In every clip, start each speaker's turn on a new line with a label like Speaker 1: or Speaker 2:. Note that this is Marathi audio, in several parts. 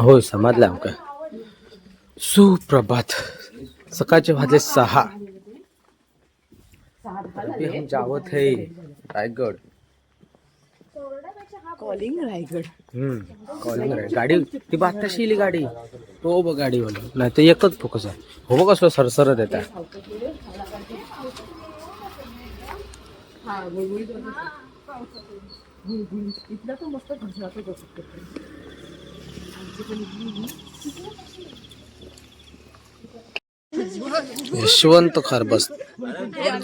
Speaker 1: होय समजलं आमका. सुप्रभात. सकाळचे वाजले सहा. हम जावत है रायगड.
Speaker 2: कॉलिंग रायगड.
Speaker 1: हम्म कॉलिंग राय गाडी ती बात तशी इली गाडी. तो बघ गाडी वाला नाही तर एकच फोकस आहे. हो बघ कसं सरसरत येत
Speaker 2: इथला तो मस्त घसरातच असतो
Speaker 1: यशवंत खरबस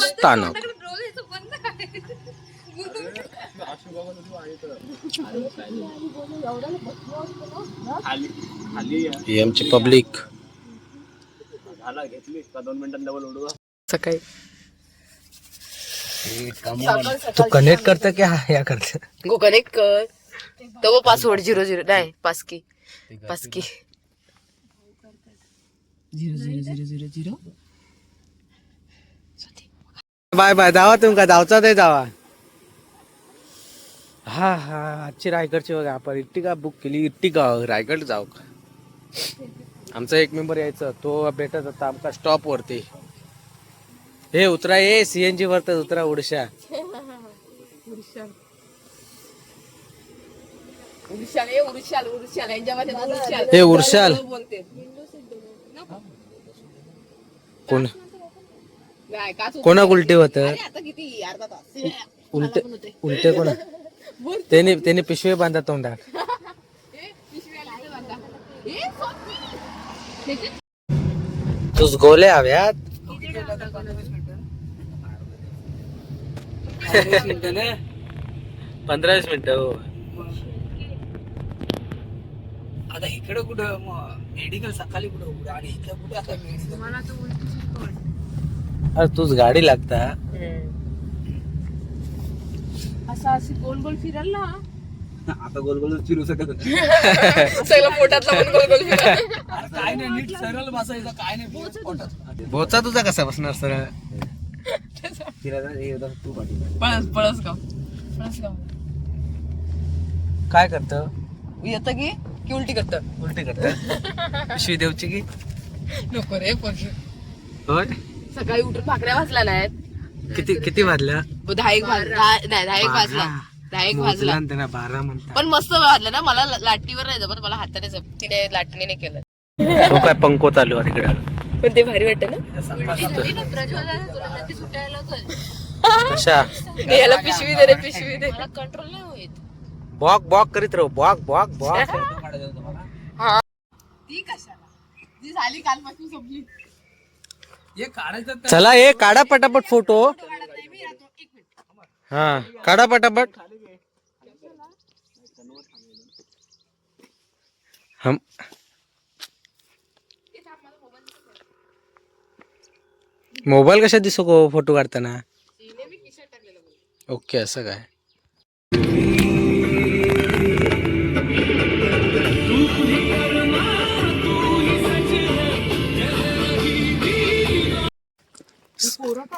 Speaker 1: स्थानक ही आमची पब्लिक.
Speaker 2: सकाळी.
Speaker 1: तू कनेक्ट करता की हा या करता.
Speaker 2: कनेक्ट कर. तो पासवर्ड झिरो झिरो नाही पासकी पासकी
Speaker 1: बाय बाय. जावा तुमका जावचा ते जावा. हा हा. आजची रायगडची बघा. आपण इट्टिका बुक केली? इट्टिका रायगड जाऊ का? आमचा एक मेंबर यायचा. तो भेटत होता आमका स्टॉप वरती. हे उतरा ये सीएनजी वरत उतरा उडशा.
Speaker 2: उरुशाल ए उरुशाल उरुशाल यांच्यामध्ये उरुशाल
Speaker 1: हे उरशाल
Speaker 2: बोलते.
Speaker 1: कोण?
Speaker 2: काय का चुक-
Speaker 1: कोणाक उलटे? होत?
Speaker 2: आता किती अर्धा तास.
Speaker 1: उलटे उलटे कोणा? त्याने त्याने पिशवी बांधा तोंडात. तुझ गोले हव्यात. पंधरा वीस मिनिटं हो.
Speaker 3: आता इकडे कुठं मेडिकल सकाळी कुठं उघडं आणि इथं कुठं आता मेडिकल
Speaker 1: अरे तुझ गाडी लागता?
Speaker 2: असं अशी गोल गोल फिरायला
Speaker 3: आता गोल गोल फिरू शकत नाही.
Speaker 2: सगळं पोटातला पण गोल गोल फिरायला
Speaker 3: अरे काय नाही नीट सरळ बसायचं काय नाही पोटात.
Speaker 1: बोचा तुझा कसा बसणार सर
Speaker 2: पळस पळस गाव पळस गाव
Speaker 1: काय करत?
Speaker 2: येतं की? की उलटी करतं
Speaker 1: उलटी करत पिशवी देऊची की?
Speaker 2: नको रे पण
Speaker 1: होय?
Speaker 2: सकाळी उठून भाकऱ्या वाजला नाहीत
Speaker 1: किती किती वाजल्या
Speaker 2: दहा एक वाज दहा नाही दहा एक वाजला दहा एक वाजला
Speaker 1: मोजला ना त्यांना बारा म्हणतात.
Speaker 2: पण मस्त वाजलं ना मला ला- लाटीवर नाही जमत मला हाताने जम तिने लाटणीने नाही केलं.
Speaker 1: तो काय पंको चालू आहे तिकडे.
Speaker 2: पण ते भारी वाटतं ना?
Speaker 1: कशा?
Speaker 2: याला पिशवी दे रे पिशवी दे. कंट्रोल नाही होत.
Speaker 1: बॉक बॉक करीत राहू. बॉक बॉक बॉक.
Speaker 2: ती कशाला? ती झाली कालपासून संपली
Speaker 3: हे काढायचं तर
Speaker 1: चला हे काढा पटापट फ़ोटो. हा काढा पटापट. हम मोबाईल कशा दिसो फ़ोटो काढताना? ओके असं काय?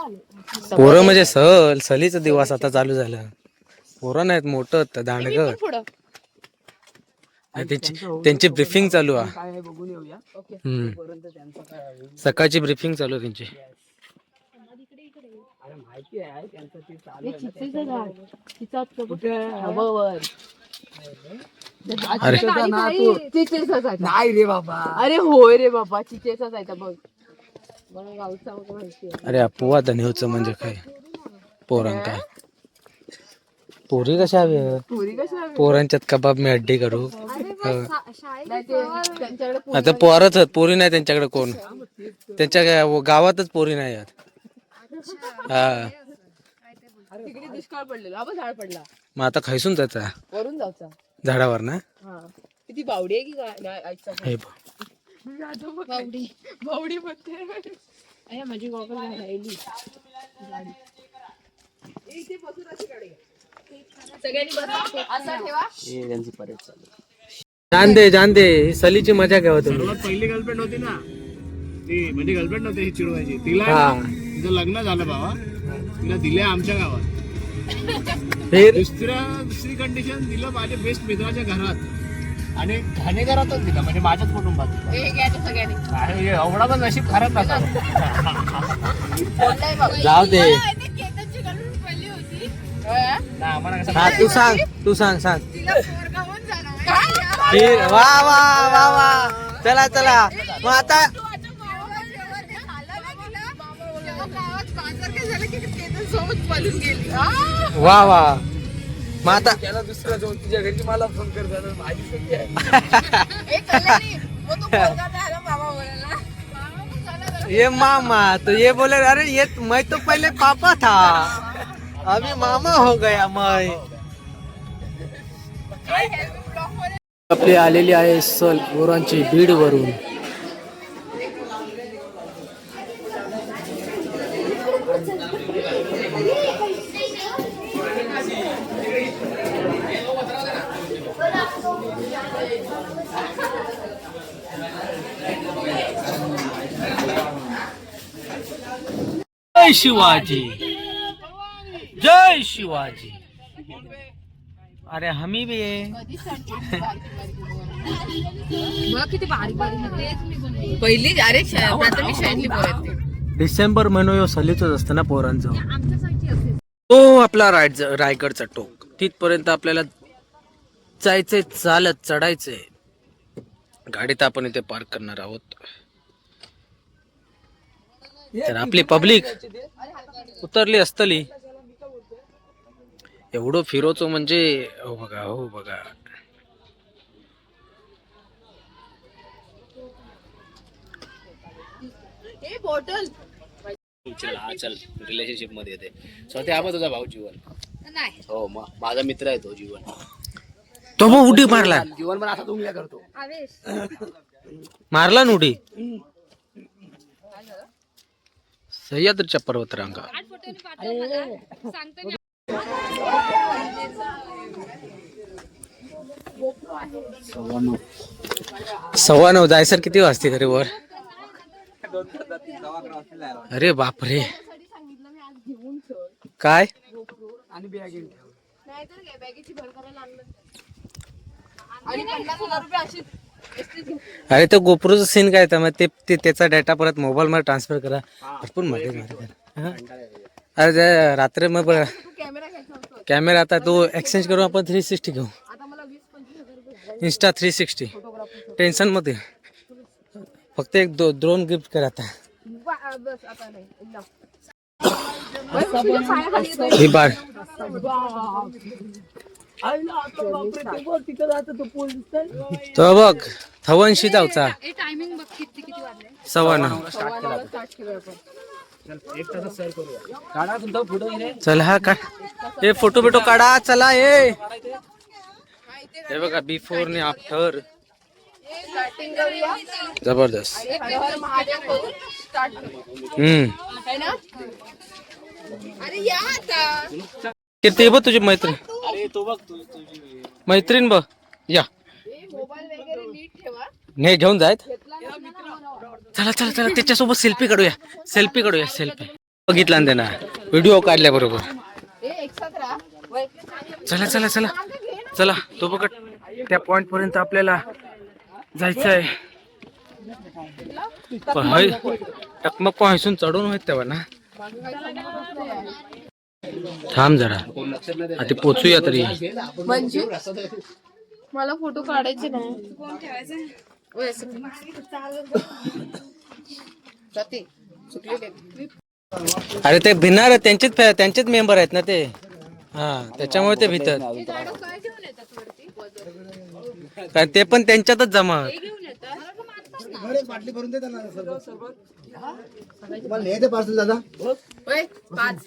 Speaker 1: पोरं म्हणजे सल सलीचा दिवस आता चालू झालं. पोरं नाहीत मोठं दांडग.
Speaker 2: पुढं.
Speaker 1: त्यांची त्यांची ब्रिफिंग चालू आहे.
Speaker 3: काय आहे बघून येऊया.
Speaker 1: हम्म.
Speaker 3: पर्यंत त्यांचं काय आहे.
Speaker 1: सकाळची ब्रिफिंग चालू आहे त्यांची.
Speaker 3: अरे माहिती आहे त्यांचं ते चालू आहे ना.
Speaker 1: अरे.
Speaker 3: चिचेचा ना तू. नाही. रे बाबा.
Speaker 2: अरे होय रे बाबा चिचेचा जायचा बघ मला गावचा वगैरे माहिती आहे.
Speaker 1: अरे अपुवा धन्यवचं म्हणजे काय? पोरां काय? पोरी कशा हवी पोरांच्यात कबाब मी अड्डी करू. आता पोरच आहेत पोरी नाही त्यांच्याकडे कोण. त्यांच्या गावातच पोरी नाही आहेत. हा.
Speaker 2: तिकडे दुष्काळ पडलेला. बघ झाड पडला.
Speaker 1: मग आता खायसून जायचा
Speaker 2: वरून जायचा
Speaker 1: झाडावर ना?
Speaker 2: हा. किती बावडी आहे की काय
Speaker 1: हे.
Speaker 2: बावडी. बावडी म्हणते अरे माझी गॉगल राहिली. सगळ्यांनी
Speaker 1: दे ही सलीची मजा घ्यावा तुम्ही.
Speaker 4: पहिली गर्लफ्रेंड होती ना. ती म्हणजे गर्लफ्रेंड नव्हती ही चिडवायची. तिला
Speaker 1: हा.
Speaker 4: तिचं लग्न झालं बाबा. तिला दिले आमच्या गावात.
Speaker 1: फिर?
Speaker 4: दुसऱ्या दुसरी कंडिशन दिलं माझ्या बेस्ट मित्राच्या घरात. आणि घाणेघरातच दिला म्हणजे माझ्याच कुटुंबात दिला.
Speaker 2: हे घ्यायचं सगळ्यांनी.
Speaker 4: अरे, हे एवढा पण नशीब खराब
Speaker 2: बोललाय बघ
Speaker 1: जाऊ दे.
Speaker 4: आम्हाला कसं
Speaker 1: हा तू सांग तू सांग सांग.
Speaker 2: काय?
Speaker 1: वा वा वा वा. चला चला. मग आता वा वा. मग आता
Speaker 3: त्याला दुसरा जाऊन तुझ्या घरी मला फोन कर झालं माझी सखी आहे.
Speaker 1: ये मामा तो ये बोले अरे ये मैं तो पहले पापा था. अभी मामा हो गया मैं. आपली आलेली आहे सल बोरांची बीड वरून. जय शिवाजी। जय शिवाजी। अरे हमी भी आहे
Speaker 2: पहिली अरे प्राथमिक शाळेतली.
Speaker 1: डिसेंबर महिनो ह्यो सलीचोच असतं ना पोरांचं. तो आपला रायड रायगडचा टोक. तिथपर्यंत आपल्याला जायचंय चालत चढायचंय. गाडीत आपण इथे पार्क करणार आहोत. तर आपली पब्लिक उतरली असतली. एवढं फिरोचो म्हणजे हो बघा हो बघा.
Speaker 4: चल हा चल. रिलेशनशिपमध्ये येते. स्वतः हा तुझा भाऊ जीवन. हो मग माझा मित्र आहे तो जीवन.
Speaker 1: तो मग उडी मारला.
Speaker 4: जीवन पण असा उंगल्या करतो.
Speaker 1: मारला ना उडी? सह्याद्रीच्या पर्वतरांगा. सव्वा नऊ जायसर किती वाजते घरी वर? अरे बापरे. काय?
Speaker 3: आणि बॅग.
Speaker 1: अरे तो गोप्रोचं सीन काय तर मग ते ते- त्याचा डेटा परत मोबाईल मध्ये ट्रान्सफर करा. भरपूरमध्ये? अरे ते रात्री मग
Speaker 2: कॅमेरा
Speaker 1: आता तो एक्सचेंज करून आपण थ्री सिक्स्टी घेऊ. इन्स्टा थ्री सिक्स्टी टेन्शनमध्ये. फक्त एक दो ड्रोन गिफ्ट करा आता. ही
Speaker 3: बापरे ते बघ
Speaker 1: थवनशी जाऊचा
Speaker 2: टायमिंग बघ किती किती वाजले.
Speaker 1: सव्वा नऊ
Speaker 3: फोटो घेणे
Speaker 1: चल हा का हे फोटो बिटो काढा चला ये हे बघा बिफोर ने आफ्टर जबरदस्त.
Speaker 2: आणि हर हर महादेव करून स्टार्ट करूया
Speaker 1: हम्म.
Speaker 2: है
Speaker 1: कीर्ती बघ तुझी मैत्रीण?
Speaker 4: अरे तो बघ तुझी
Speaker 1: मैत्रीण बघ. या. नाही घेऊन जायत. चला चला चला त्याच्यासोबत सेल्फी काढूया. सेल्फी काढूया सेल्फी बघितला ना त्यांना. व्हिडिओ काढल्या बरोबर चला चला चला. चला तो बघ त्या पॉइंट पर्यंत आपल्याला जायचंय. पण हय टकमक पण हसून चढून होत तेव्हा ना. थांब जरा. आधी पोचूया तरी.
Speaker 2: म्हणजे? मला फोटो काढायचे नाही. कोण ठेवायचं वय, असं. जाते. चुकलेले
Speaker 1: अरे ते भिणार त्यांचेच त्यांचेच मेंबर आहेत ना ते. हा त्याच्यामुळे ते भितात.
Speaker 2: काय घेऊन येतात वरती
Speaker 1: कारण ते पण त्यांच्यातच जमा
Speaker 2: हे घेऊन येतात वय, पाच.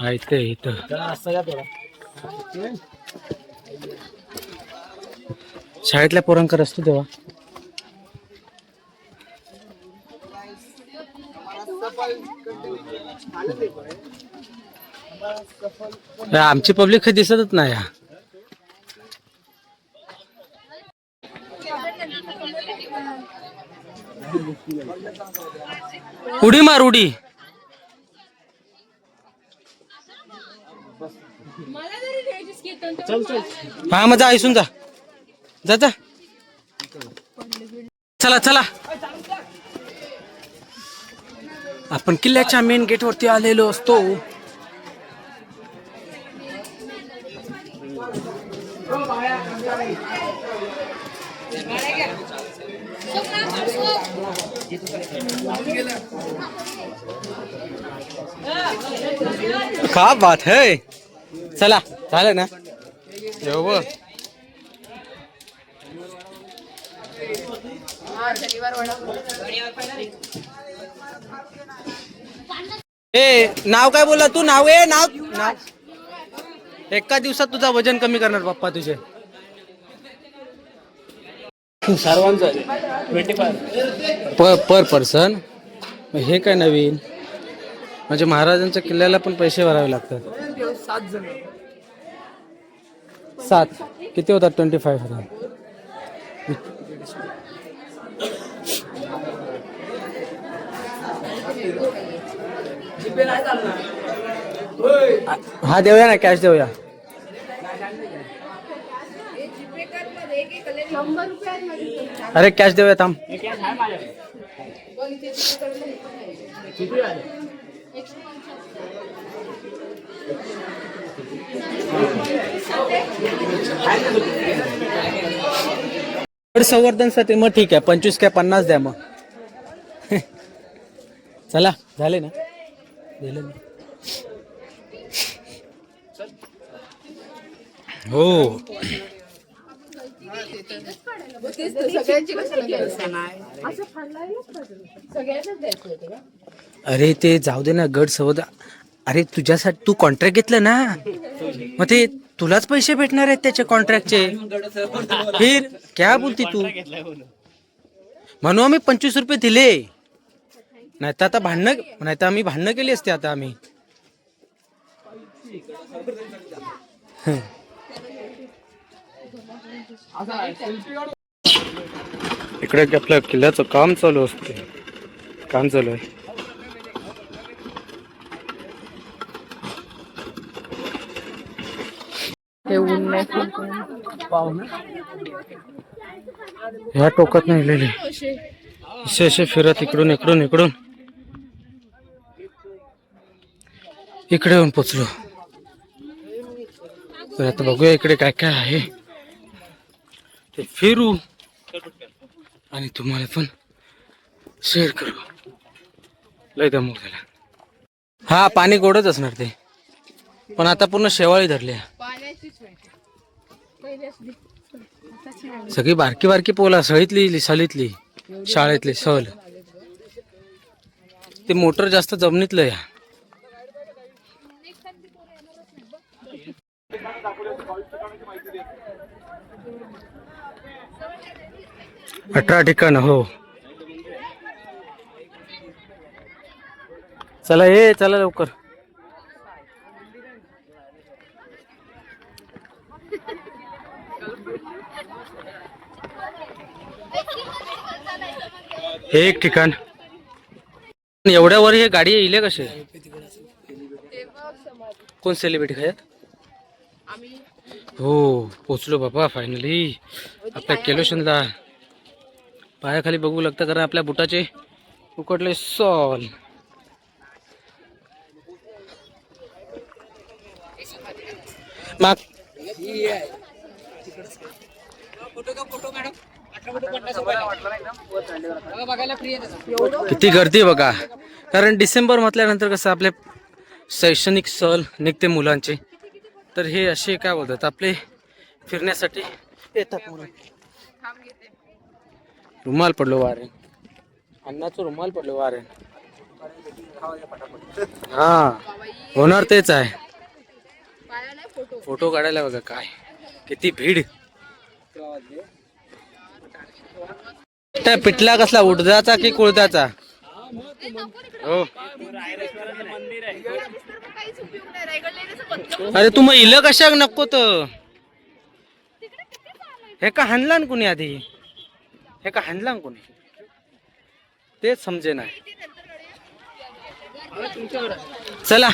Speaker 1: आहेत इथं. शाळेतल्या पोरांकर असतो तेव्हा. आमची पब्लिक काही दिसतच नाही. उडी मार उडी. हा मग जा ऐसून जा. जा जा. चला चला. आपण किल्ल्याच्या मेन गेट वरती आलेलो असतो. का बात है. चला झालं ना? ए नाव काय बोलला तू? नाव आहे नाव? नाव. एका दिवसात तुझा वजन कमी करणार पप्पा तुझे.
Speaker 4: सर्वांचं. ट्वेंटी
Speaker 1: पर पर पर्सन हे काय नवीन? म्हणजे महाराजांच्या किल्ल्याला पण पैसे भरावे लागतात.
Speaker 3: सात जण.
Speaker 1: सात। किती होतात ट्वेंटी फाय हज़ार हा देऊया ना? कॅश
Speaker 2: माझे.
Speaker 1: अरे कॅश देऊया थांब तर संवर्धनसाठी मग ठीक आहे. पंचवीस काय पन्नास द्या मग. चला झाले ना? दिले ना? हो. अरे ते जाऊ दे ना गड सवद. अरे तुझ्यासाठी तू कॉन्ट्रॅक्ट घेतलं ना? मग ते तुलाच पैसे भेटणार आहेत त्याचे कॉन्ट्रॅक्टचे फिर क्या बोलती तू? म्हणून आम्ही पंचवीस रुपये दिले. नाही तर आता भांडणं नाही तर आम्ही भांडणं केली असते आता आम्ही. इकडे आपल्या किल्ल्याचं काम चालू असते. काम चालू आहे. ह्या टोकात नाही लिहिले. असे असे फिरत इकडून इकडून इकडून. इकडे येऊन पोचलो. तर आता बघूया इकडे काय काय आहे. ते फिरू आणि तुम्हाला पण शेअर करू. लय दमू झाला हा पाणी गोडच असणार ते. पण आता पूर्ण शेवाळी धरली आहे. सगळी बारकी बारकी पोला सळीतली सलीतली शाळेतली सहल. ते मोटर जास्त जमिनीतलं या. अठरा ठिकाण हो. चला ये चला लवकर. हे एक ठिकाण. एवढ्या वर हे गाडी येईल कसे? कोण सेलिब्रिटी खायात हो? पोचलो बाबा फायनली आपल्या केलोशनला. पायाखाली बघू लागतं कारण आपल्या बुटाचे उकडले सॉल माग
Speaker 3: का फोटो आहे
Speaker 1: किती गर्दी बघा. कारण डिसेंबर म्हटल्यानंतर कसं आपले शैक्षणिक सहल निघते मुलांचे. तर हे असे काय बोलतात आपले फिरण्यासाठी येतात मुलं. रुमाल पडलो वारे अन्नाचं रुमाल पडलो वारे हा होणार तेच आहे.
Speaker 2: फोटो
Speaker 1: काढायला बघा काय. किती भीड. त्या पिठला कसला उडदाचा की कुळदाचा? हो. अरे तू मग इलं कशा नको तर हे का हाणला ना कुणी आधी? हे का हाणला ना कुणी? तेच समजे नाही चला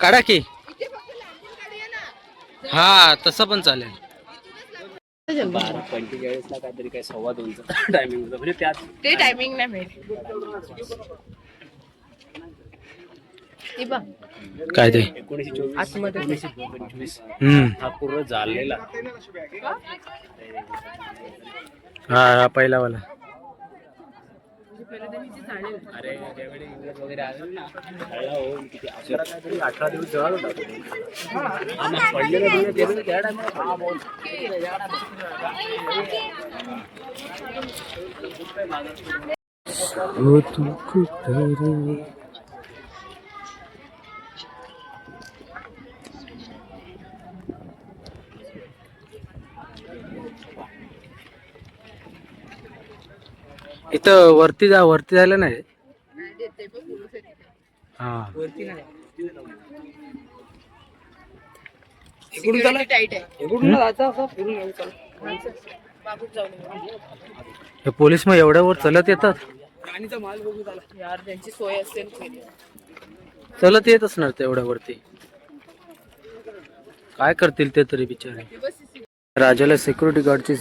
Speaker 1: काढा की. हा तसं पण चालेल.
Speaker 4: बारा. पंचेचाळीसला काहीतरी काय सव्वा दोनचं टायमिंग होतं. म्हणजे त्यात
Speaker 2: ते टायमिंग नाही मिळेल
Speaker 1: काय ते?
Speaker 4: एकोणीसशे चोवीस
Speaker 2: आतमध्ये.
Speaker 4: एकोणीसशे पंचवीस
Speaker 1: हम्म.
Speaker 4: हा पूर्ण झालेला.
Speaker 1: हा हा पहिला वाला.
Speaker 4: अरे ज्यावेळी इंग्रज वगैरे आले ना त्याला हो किती अकरा काहीतरी अठरा दिवस जवळ होता तो. पडलेलं त्या time ला. हा, बोल.
Speaker 1: इथं वरती जा वरती झालं नाही? हा.
Speaker 3: इकडून चला.
Speaker 2: टाईट आहे.
Speaker 3: इकडून जायचं असं फिरून येऊ चला.
Speaker 2: बाबूच जाऊन
Speaker 1: पोलीस मग एवढ्या वर चलत येतात?
Speaker 3: राणीचा माल बघू झाला
Speaker 2: यार त्यांची सोय असेल केली.
Speaker 1: चलत येत असणार ते एवढ्या वरती. काय करतील ते तरी बिचारे. राजाला सिक्युरिटी गार्डची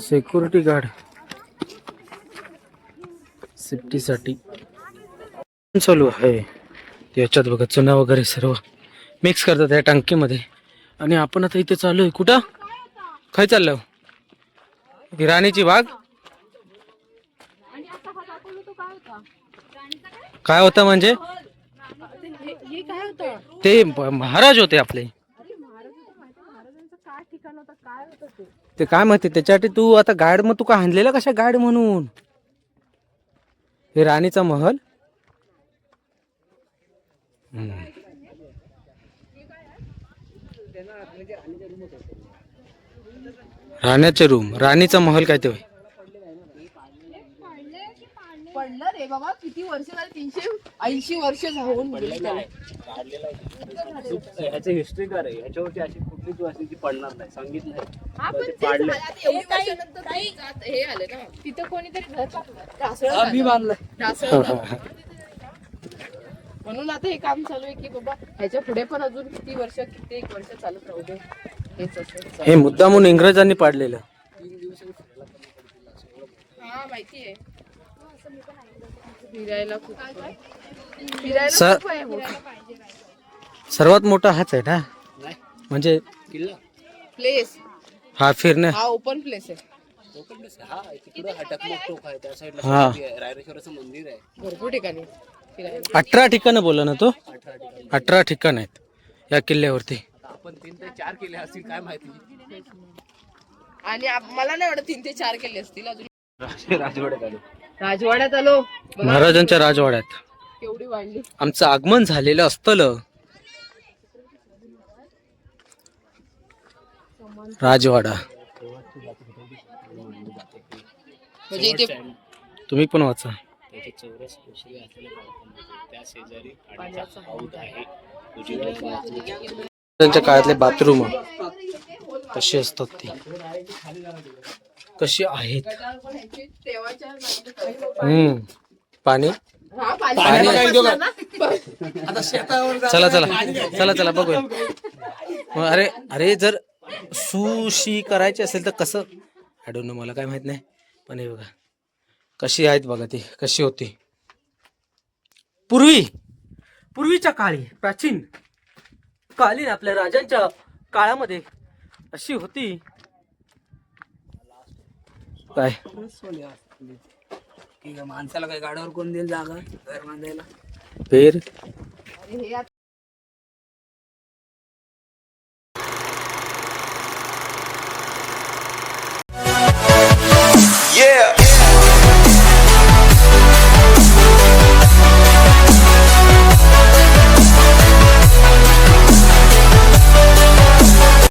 Speaker 1: सिक्युरिटी गार्ड. सेफ्टीसाठी. चालू आहे. याच्यात बघा चुना वगैरे सर्व मिक्स करतात या टांकीमध्ये. आणि आपण आता इथे चालू आहे कुठं? काय चाललो राणीची बाग? काय होतं म्हणजे?
Speaker 2: काय
Speaker 1: ते महाराज होते आपले.
Speaker 2: ते
Speaker 1: काय म्हणते त्याच्यासाठी तू आता गाड मग तू का आणलेला कशा गाड म्हणून? हे राणीचा महल? राण्याचे रूम राणीचा महल काय ते होय?
Speaker 2: पडलं रे बाबा किती वर्ष झाली? तीनशे ऐंशी वर्ष होऊन गेली त्याला
Speaker 4: ह्याचे हिस्ट्री काय आहे ह्याच्यावरती अशी कुठली तू अशी ती पडणार नाही. सांगितलं
Speaker 2: हा पण ते
Speaker 4: पाडलंय.
Speaker 2: झालं, आता एवढी वर्षानंतर ते जात- हे आले ना. तिथं कोणीतरी घर टाकलं. म्हणून आता हे काम चालू आहे की बाबा ह्याच्या पुढे पण अजून किती वर्ष किती एक वर्ष चालत राहू दे. हेच असेल
Speaker 1: हे मुद्दामून इंग्रजांनी पाडलेलं.
Speaker 2: हा माहिती आहे फिरायला खूप फिरायला
Speaker 1: सर-
Speaker 2: खूप आहे मोठं.
Speaker 1: सर्वात मोठा हाच आहे ना? म्हणजे
Speaker 4: किल्ला?
Speaker 2: प्लेस
Speaker 1: हा फिरणे.
Speaker 2: हा ओपन प्लेस आहे.
Speaker 4: कोकणच आहे. हा तिकडं हा टकमक टोक आहे? त्या साईडला
Speaker 1: हा.
Speaker 4: शिवाजी आहे, रायरेश्वराचं मंदिर आहे.
Speaker 2: भरपूर ठिकाणी फिरायला.
Speaker 1: अठरा ठिकाणं बोला ना तो?
Speaker 4: अठरा ठिकाणी.
Speaker 1: अठरा ठिकाण आहेत या किल्ल्यावरती.
Speaker 4: आता आपण तीन ते चार केले असतील काय माहिती?
Speaker 2: आणि आप- मला नाही वाटत तीन ते चार केले असतील अजून.
Speaker 4: राजवाड्यात आलो
Speaker 2: राजवाड्यात आलो.
Speaker 1: महाराजांच्या राजवाड्यात.
Speaker 2: केवढी वाढली.
Speaker 1: आमचं आगमन झालेलं असतं राजवाडा.
Speaker 2: म्हणजे इथे
Speaker 1: तुम्ही पण वाचा.
Speaker 4: त्याचे चौरस कोसळी असलेल्या बाळकामध्ये त्या शेजारी पाण्याचा हौद आहे. उजव्या बाजूला
Speaker 1: त्यांच्या काळातले बाथरूम. कशी असतात ती. कशी आहेत? हम्म. पाणी?
Speaker 2: हा पाणी.
Speaker 1: चला चला. चला चला बघूया. अरे अरे जर सुशी करायची असेल तर कसं? आय डोंट नो मला काय माहीत नाही. पण हे बघा. कशी आहेत बघा ती? कशी होती? पूर्वी पूर्वीच्या काळी प्राचीन कालीन आपल्या राजांच्या काळामध्ये अशी होती काय?
Speaker 3: माणसाला काही गाड्यावर कोण देईल जागा? घर बांधायला.
Speaker 2: फेर. Yeah.